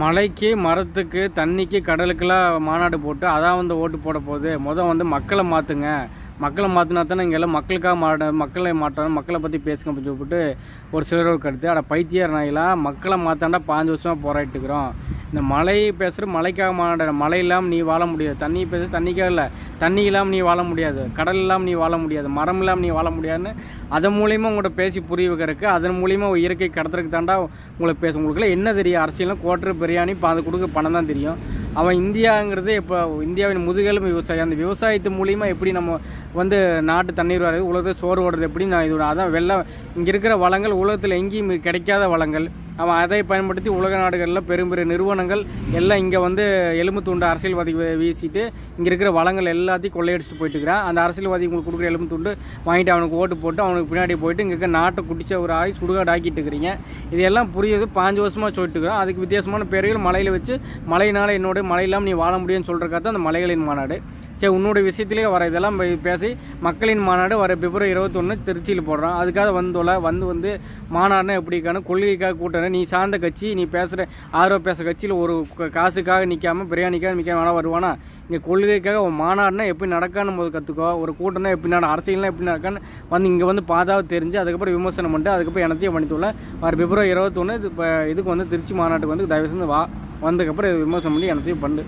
மலைக்கு மரத்துக்கு தண்ணிக்கு கடலுக்கெல்லாம் மாநாடு போட்டு அதான் வந்து ஓட்டு போட போகுது. மொதல் வந்து மக்களை மாற்றுங்க மக்களை மாற்றினா தானே இங்கே எல்லாம் மக்களுக்காக மாட மக்களை மாற்றணும் மக்களை பற்றி பேசுங்க அப்படின்னு சொல்லிட்டு ஒரு சிலர் கருத்து. ஆனால் பைத்தியார் நாயெல்லாம் மக்களை மாற்றாண்டா பாஞ்சு வருஷமாக போராட்டிருக்கிறோம் இந்த மலை பேசுகிற மலைக்காக மாநாடு மழை இல்லாமல் நீ வாழ முடியாது. தண்ணி பேச தண்ணிக்காக இல்லை. தண்ணி இல்லாமல் நீ வாழ முடியாது. கடல் இல்லாமல் நீ வாழ முடியாது. மரம் இல்லாமல் நீ வாழ முடியாதுன்னு அதன் மூலியமாக உங்கள்கிட்ட பேசி புரிய வைக்கிறதுக்கு அதன் மூலியமாக இயற்கை கடத்துறதுக்கு தாண்டா உங்களுக்கு பேச உங்களுக்குலாம் என்ன தெரியும்? அரசியலும் கோட்டர் பிரியாணி இப்போ அது கொடுக்க பணம் தான் தெரியும். அவன் இந்தியாங்கிறது இப்போ இந்தியாவின் முதுகெலும்பு விவசாயம் அந்த விவசாயத்து மூலிமா எப்படி நம்ம வந்து நாட்டு தண்ணீர் வர்றது உலகத்தில் சோறு ஓடுறது எப்படி நான் இதோட அதான் வெள்ளம். இங்கே இருக்கிற வளங்கள் உலகத்தில் எங்கேயும் கிடைக்காத வளங்கள். அவன் அதை பயன்படுத்தி உலக நாடுகளில் பெரும் பெரிய நிறுவனங்கள் எல்லாம் இங்கே வந்து எலும்பு துண்டு அரசியல்வாதி வீசிட்டு இங்கே இருக்கிற வளங்கள் எல்லாத்தையும் கொள்ளையடிச்சிட்டு போயிட்டு இருக்கிறான் அந்த அரசியல்வாதி உங்களுக்கு கொடுக்குற எலும்பு துண்டு வாங்கிட்டு அவனுக்கு ஓட்டு போட்டு அவனுக்கு பின்னாடி போயிட்டு இங்கே இருக்க நாட்டை குடிச்சவர் ஆகி சுடுகாடு ஆக்கிட்டு இருக்கிறீங்க. இதெல்லாம் புரியுது. பாஞ்சு வருஷமாக சொல்லிட்டு இருக்கிறோம் அதுக்கு வித்தியாசமான பேர்கள் மலையில் வச்சு மலையினால் என்னோட மழை இல்லாமல் நீ வாழ முடியும்னு சொல்கிறக்காக தான் அந்த மலைகளின் மாநாடு. சரி உன்னோட விஷயத்திலேயே வர இதெல்லாம் போய் பேசி மக்களின் மாநாடு வர பிப்ரவரி இருபத்தொன்று திருச்சியில் போடுறான் அதுக்காக வந்தோல வந்து வந்து மாநாடுனா எப்படிக்கான கொள்கைக்காக கூட்டணும் நீ சார்ந்த கட்சி நீ பேசுகிற ஆர்வம் பேசுகிற கட்சியில் ஒரு காசுக்காக நிற்காம பிரியாணிக்காக நிற்காம வேணா வருவானா? இங்கே கொள்கைக்காக ஒரு மாநாடுனா எப்படி நடக்கான்னு போது கற்றுக்கோ ஒரு கூட்டம்னா எப்படி நட அரசியல்னா எப்படி நடக்கான்னு வந்து இங்கே வந்து பாதாவை தெரிஞ்சு அதுக்கப்புறம் விமர்சனம் பண்ணிட்டு அதுக்கப்புறம் எனத்தையும் பண்ணித்தோல வர பிப்ரவரி இருபத்தொன்று இது இப்போ இதுக்கு வந்து திருச்சி மாநாட்டுக்கு வந்து தயவு செஞ்சு வா. வந்ததுக்கப்புறம் விமர்சனம் பண்ணி எனத்தையும் பண்ணு.